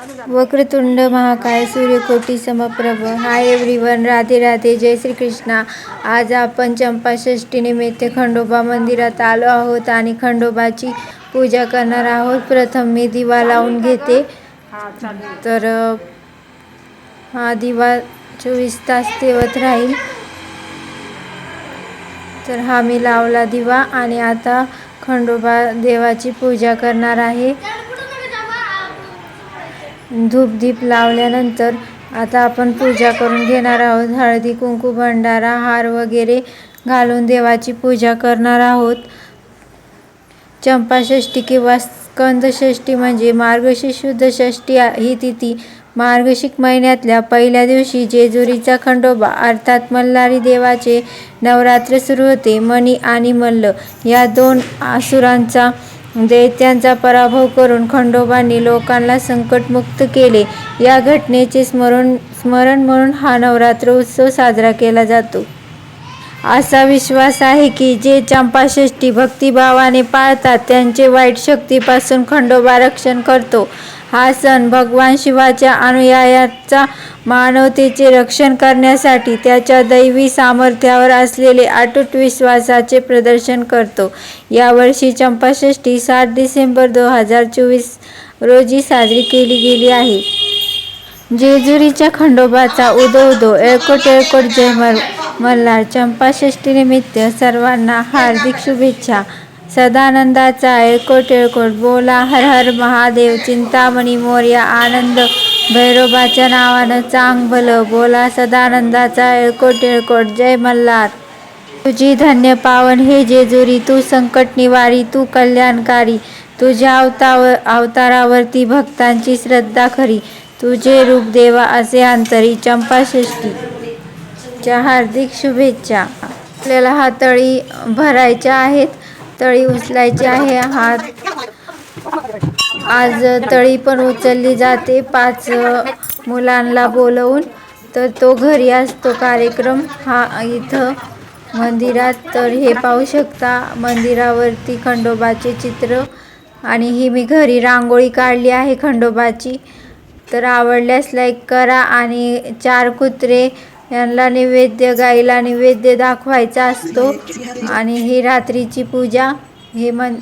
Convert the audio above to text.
वक्रतुंड महाकाय सूर्यकोटी समप्रभ. हाय एव्हरीवन राधे राधे जय श्री कृष्णा आज आपण चंपाषष्ठी निमित्त खंडोबा मंदिरात आलो आहोत आणि खंडोबाची पूजा करणार आहोत. प्रथम मी दिवा लावून घेते. तर हा दिवा चोवीस तास तेवत राहील. तर हा मी लावला दिवा आणि आता खंडोबा देवाची पूजा करणार आहे. धूपदीप लावल्यानंतर आता आपण पूजा करून घेणार आहोत. हळदी कुंकू भंडारा हार वगैरे घालून देवाची पूजा करणार आहोत. चंपाषष्ठी किंवा स्कंदषष्ठी म्हणजे मार्गशीर्ष शुद्ध षष्ठी ही तिथी मार्गशिक महिन्यातल्या पहिल्या दिवशी जेजुरीचा खंडोबा अर्थात मल्हारी देवाचे नवरात्र सुरू होते. मणी आणि मल्ल या दोन आसुरांचा म्हणजे दैत्यांचा पराभव करून खंडोबांनी लोकांना संकटमुक्त केले. या घटनेचे स्मरण स्मरण म्हणून हा नवरात्र उत्सव साजरा केला जातो. असा विश्वास आहे की जे चंपाषष्ठी भक्तिभावाने पाळतात त्यांचे वाईट शक्तीपासून खंडोबा रक्षण करतो. हा सण भगवान शिवाच्या अनुयायाचा मानवतेचे रक्षण करण्यासाठी त्याच्या दैवी सामर्थ्यावर असलेले अटूट विश्वासाचे प्रदर्शन करतो. यावर्षी चंपाषष्ठी सात डिसेंबर दोन हजार चोवीस रोजी साजरी केली गेली आहे. जेजुरीच्या खंडोबाचा उदो उदो एळकोट एळकोट जय मल्हार. चंपाषष्ठीनिमित्त सर्वांना हार्दिक शुभेच्छा. सदानंदाचा एळकोट एळकोट बोला हर हर महादेव चिंतामणी मोर्या आनंद भैरोबाच्या नावानं चांग भलं बोला सदानंदाचा एळकोट एळकोट जय मल्हार. तुझी धन्य पावन हे जेजुरी तू संकट निवारी तू कल्याणकारी तुझ्या अवतावर अवतारावरती भक्तांची श्रद्धा खरी तुझे रूप देवा असे अंतरी चंपाषष्ठी च्या हार्दिक शुभेच्छा. आपल्याला हातळी भरायच्या आहेत. तळी उचलायची आहे. हात आज तळी पण उचलली जाते. पाच मुलांना बोलवून तर तो घरी असतो कार्यक्रम. हा इथं मंदिरात. तर हे पाहू शकता मंदिरावरती खंडोबाचे चित्र आणि ही मी घरी रांगोळी काढली आहे खंडोबाची. तर आवडल्यास लाईक करा आणि चार कुत्रे यांना नैवेद्य गाईला नैवेद्य दाखवायचा असतो. आणि ही रात्रीची पूजा हे मन